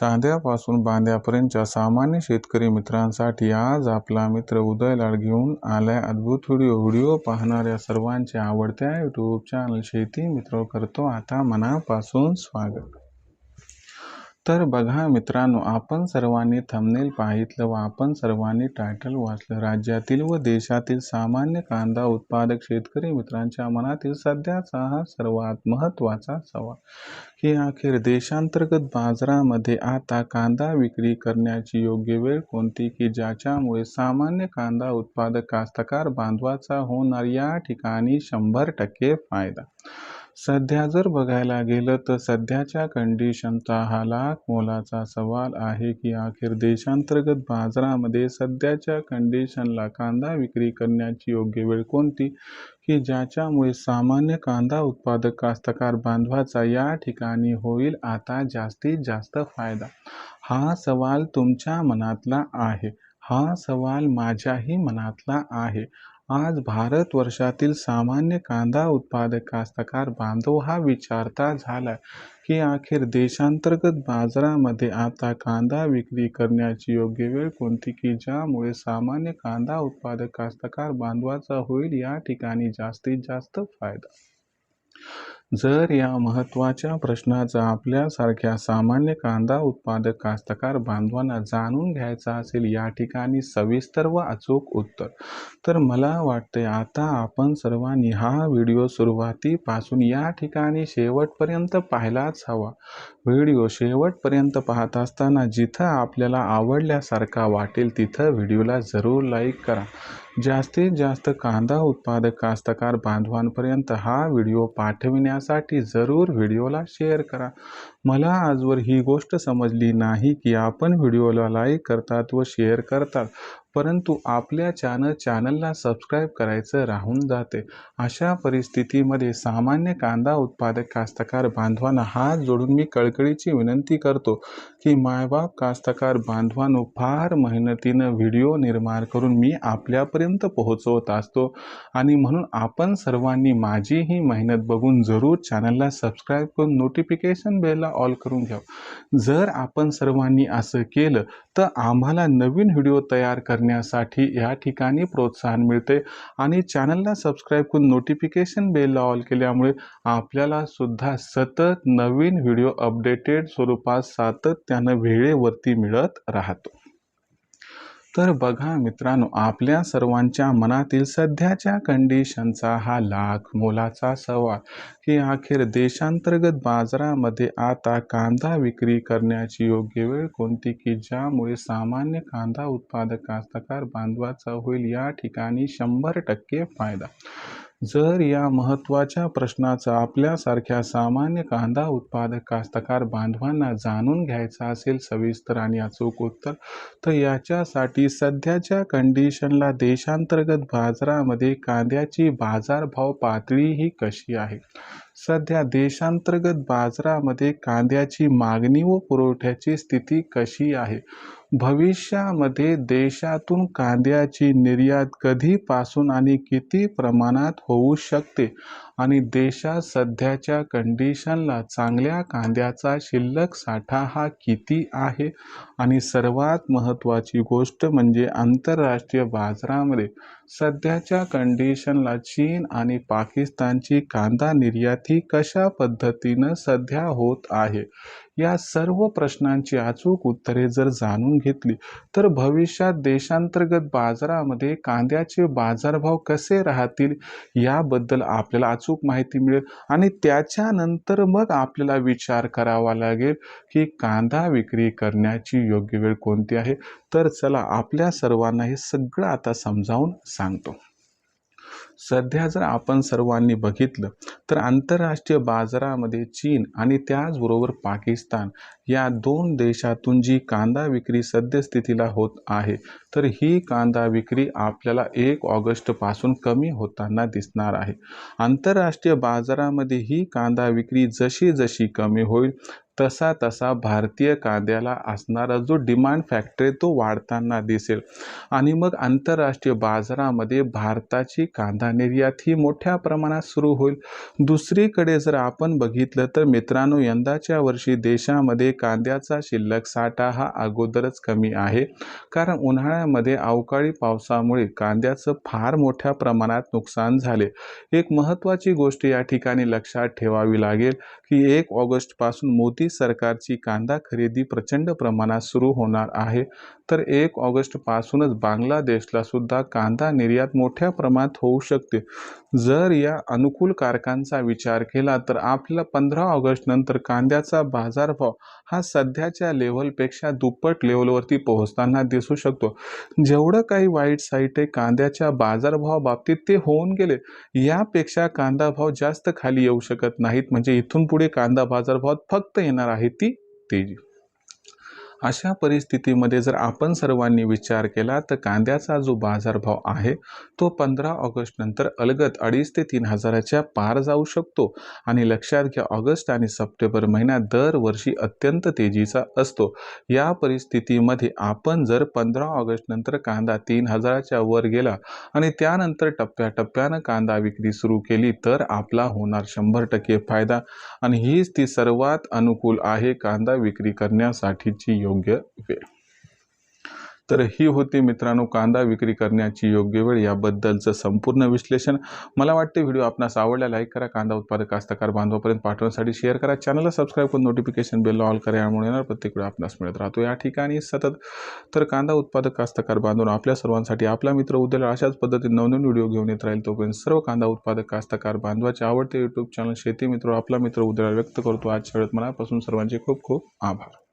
साध्यापासून बांध्यापर्यंतच्या सामान्य शेतकरी मित्रांसाठी आज आपला मित्र उदयलाड घेऊन आलाय अद्भुत व्हिडिओ. व्हिडिओ पाहणाऱ्या सर्वांच्या आवडत्या यूट्यूब चॅनल शेती मित्र करतो. आता मनापासून स्वागत. तर बघा मित्रांनो आपण सर्वांनी थंबनेल पाहितलं व आपण सर्वांनी टायटल वाचलं. राज्यातील व देशातील सामान्य कांदा उत्पादक शेतकरी मित्रांच्या मनातील सध्याचा हा सर्वात महत्त्वाचा सवाल. की अखेर देशांतर्गत बाजारामध्ये आता कांदा विक्री करण्याची योग्य वेळ कोणती? की ज्याच्यामुळे सामान्य कांदा उत्पादक कास्तकार बांधवाचा होणार या ठिकाणी शंभर टक्के फायदा? सध्या जर बघायला गेलं तर सध्याच्या कंडिशनचा हा लाख मोलाचा सवाल आहे की अखेर देशांतर्गत बाजारामध्ये सध्याच्या कंडिशनला कांदा विक्री करण्याची योग्य वेळ कोणती? की ज्याच्यामुळे सामान्य कांदा उत्पादक कास्तकार बांधवाचा या ठिकाणी होईल आता जास्तीत जास्त फायदा? हा सवाल तुमच्या मनातला आहे. हा सवाल माझ्याही मनातला आहे. आज भारत वर्षातील सामान्य कांदा उत्पादक कास्तकार बांधव हा विचारता झाला की अखेर देशांतर्गत बाजारामध्ये आता कांदा विक्री करण्याची योग्य वेळ कोणती? की ज्यामुळे सामान्य कांदा उत्पादक कास्तकार बांधवाचा होईल या ठिकाणी जास्तीत जास्त फायदा? जर या महत्त्वाच्या प्रश्नाचा आपल्यासारख्या सामान्य कांदा उत्पादक कास्तकार बांधवांना जाणून घ्यायचा असेल या ठिकाणी सविस्तर व अचूक उत्तर. तर मला वाटते आता आपण सर्वांनी हा व्हिडिओ सुरुवातीपासून या ठिकाणी शेवटपर्यंत पाहायलाच हवा. व्हिडिओ शेवटपर्यंत पाहत असताना जिथं आपल्याला आवडल्यासारखा वाटेल तिथं व्हिडिओला जरूर लाईक करा. जास्तीत जास्त कांदा उत्पादक कास्तकार बांधवांपर्यंत हा व्हिडिओ पाठविण्यासाठी जरूर व्हिडिओला शेअर करा. मला आजवर ही गोष्ट समजली नाही की आपण व्हिडिओला लाईक करतात व शेअर करतात. परंतु आपल्या चॅनल चॅनलला सबस्क्राईब करायचं राहून जाते. अशा परिस्थितीमध्ये सामान्य कांदा उत्पादक कास्तकार बांधवांना हात जोडून मी कळकळीची विनंती करतो की मायबाप कास्तकार बांधवांनो फार मेहनतीनं व्हिडिओ निर्माण करून मी आपल्यापर्यंत पोहोचवत असतो आणि म्हणून आपण सर्वांनी माझी ही मेहनत बघून जरूर चॅनलला सबस्क्राईब करून नोटिफिकेशन बेलला ऑल करून घ्या जर आपण सर्वांनी असं केलं तर आम्हाला नवीन व्हिडिओ तयार करण्यासाठी या ठिकाणी प्रोत्साहन मिळते आणि चॅनलला सबस्क्राईब करून नोटिफिकेशन बेलला ऑल केल्यामुळे आपल्याला सुद्धा सतत नवीन व्हिडिओ अपडेटेड स्वरूपात सातत्यानं वेळेवरती मिळत राहतो. तर बघा मित्रांनो आपल्या सर्वांच्या मनातील सध्याच्या कंडिशनचा हा लाख मोलाचा सवाल की अखेर देशांतर्गत बाजारामध्ये आता कांदा विक्री करण्याची योग्य वेळ कोणती? की ज्यामुळे सामान्य कांदा उत्पादक कास्तकार बांधवाचा होईल या ठिकाणी शंभर टक्के फायदा. जर या महत्त्वाच्या प्रश्नाचा आपल्यासारख्या सामान्य कांदा उत्पादक कास्तकार बांधवांना जाणून घ्यायचा असेल सविस्तर आणि अचूक उत्तर तर याच्यासाठी सध्याच्या कंडिशनला देशांतर्गत बाजारामध्ये कांद्याची बाजारभाव पातळी ही कशी आहे? सध्या देशांतर्गत बाजारामध्ये कांद्याची मागणी व पुरवठ्याची स्थिती कशी आहे? भविष्यामध्ये देशातून कांद्याची निर्यात कधीपासून आणि किती प्रमाणात होऊ शकते? आणि देशात सध्याच्या कंडिशनला चांगल्या कांद्याचा शिल्लक साठा हा किती आहे? आणि सर्वात महत्त्वाची गोष्ट म्हणजे आंतरराष्ट्रीय बाजारामध्ये सध्याच्या कंडिशनला चीन आणि पाकिस्तानची कांदा निर्यात ही कशा पद्धतीनं सध्या होत आहे? या सर्व प्रश्नांची अचूक उत्तरे जर जाणून घेतली तर भविष्यात देशांतर्गत बाजारामध्ये कांद्याचे बाजारभाव कसे राहतील याबद्दल आपल्याला अचूक माहिती मिळेल आणि त्याच्यानंतर मग आपल्याला विचार करावा लागेल की कांदा विक्री करण्याची योग्य वेळ कोणती आहे? तर चला आपल्या सर्वांना हे सगळं आता समजावून सांगतो. सध्या जर आपण सर्वांनी बघितलं तर आंतरराष्ट्रीय बाजारामध्ये चीन आणि त्याचबरोबर पाकिस्तान या दोन देशातून जी कांदा विक्री सद्यस्थितीला होत आहे तर ही कांदा विक्री आपल्याला एक ऑगस्टपासून कमी होताना दिसणार आहे. आंतरराष्ट्रीय बाजारामध्ये ही कांदा विक्री जशी जशी कमी होईल तसा तसा भारतीय कांद्याला असणारा जो डिमांड फॅक्टर आहे तो वाढताना दिसेल. आणि मग आंतरराष्ट्रीय बाजारामध्ये भारताची कांदा निर्यात ही मोठ्या प्रमाणात सुरू होईल. दुसरीकडे जर आपण बघितलं तर मित्रांनो यंदाच्या वर्षी देशामध्ये कांद्याचा शिल्लक साठा हा अगोदरच कमी आहे. कारण उन्हाळ्यामध्ये अवकाळी पावसामुळे कांद्याचं फार मोठ्या प्रमाणात नुकसान झाले. एक महत्त्वाची गोष्ट या ठिकाणी लक्षात ठेवावी लागेल की एक ऑगस्टपासून मोती मोदी सरकारची कांदा खरेदी प्रचंड प्रमाणात सुरू होणार आहे. तर एक ऑगस्टपासूनच बांगलादेशला सुद्धा कांदा निर्यात मोठ्या प्रमाणात होऊ शकते. जर या अनुकूल कारकांचा विचार केला तर आपला पंधरा ऑगस्ट नंतर कांद्याचा बाजारभाव हा सध्याच्या लेव्हलपेक्षा दुप्पट लेवलवरती पोहोचताना दिसू शकतो. जेवढं काही वाईट साईट आहे कांद्याच्या बाजारभाव बाबतीत ते होऊन गेले. यापेक्षा कांदा भाव जास्त खाली येऊ शकत नाहीत. म्हणजे इथून पुढे कांदा बाजारभाव फक्त येणार आहे ती तेजी. अशा परिस्थितीमध्ये जर आपण सर्वांनी विचार केला तर कांद्याचा जो बाजारभाव आहे तो पंधरा ऑगस्ट नंतर अलगत अडीच ते तीन हजाराच्या पार जाऊ शकतो. आणि लक्षात घ्या ऑगस्ट आणि सप्टेंबर महिना दरवर्षी अत्यंत तेजीचा असतो. या परिस्थितीमध्ये आपण जर पंधरा ऑगस्ट नंतर कांदा तीन हजाराच्या वर गेला आणि त्यानंतर टप्प्याटप्प्यानं कांदा विक्री सुरू केली तर आपला होणार शंभर टक्के फायदा. आणि हीच ती सर्वात अनुकूल आहे कांदा विक्री करण्यासाठीची योग्य वेळ. तर ही होती मित्रांनो कांदा विक्री करण्याची योग्य वेळ. याबद्दलचं संपूर्ण विश्लेषण. मला वाटते व्हिडिओ आपणास आवडला लाईक करा कांदा उत्पादक कास्तकार बांधवापर्यंत पाठवण्यासाठी शेअर करा. चॅनलला सबस्क्राईब करून नोटिफिकेशन बेल ऑल करा यामुळे येणार प्रत्येक वेळ आपणास मिळत राहतो. या ठिकाणी सतत तर कांदा उत्पादक कास्तकार बांधून आपल्या सर्वांसाठी आपला मित्र उद्याला अशाच पद्धतीने नवनवीन व्हिडिओ घेऊन येत राहील तोपर्यंत सर्व कांदा उत्पादक कास्तकार बांधवाचे आवडते यूट्यूब चॅनल शेती मित्र आपला मित्र उद्याला व्यक्त करतो. आजच्या वेळेत मनापासून सर्वांचे खूप खूप आभार.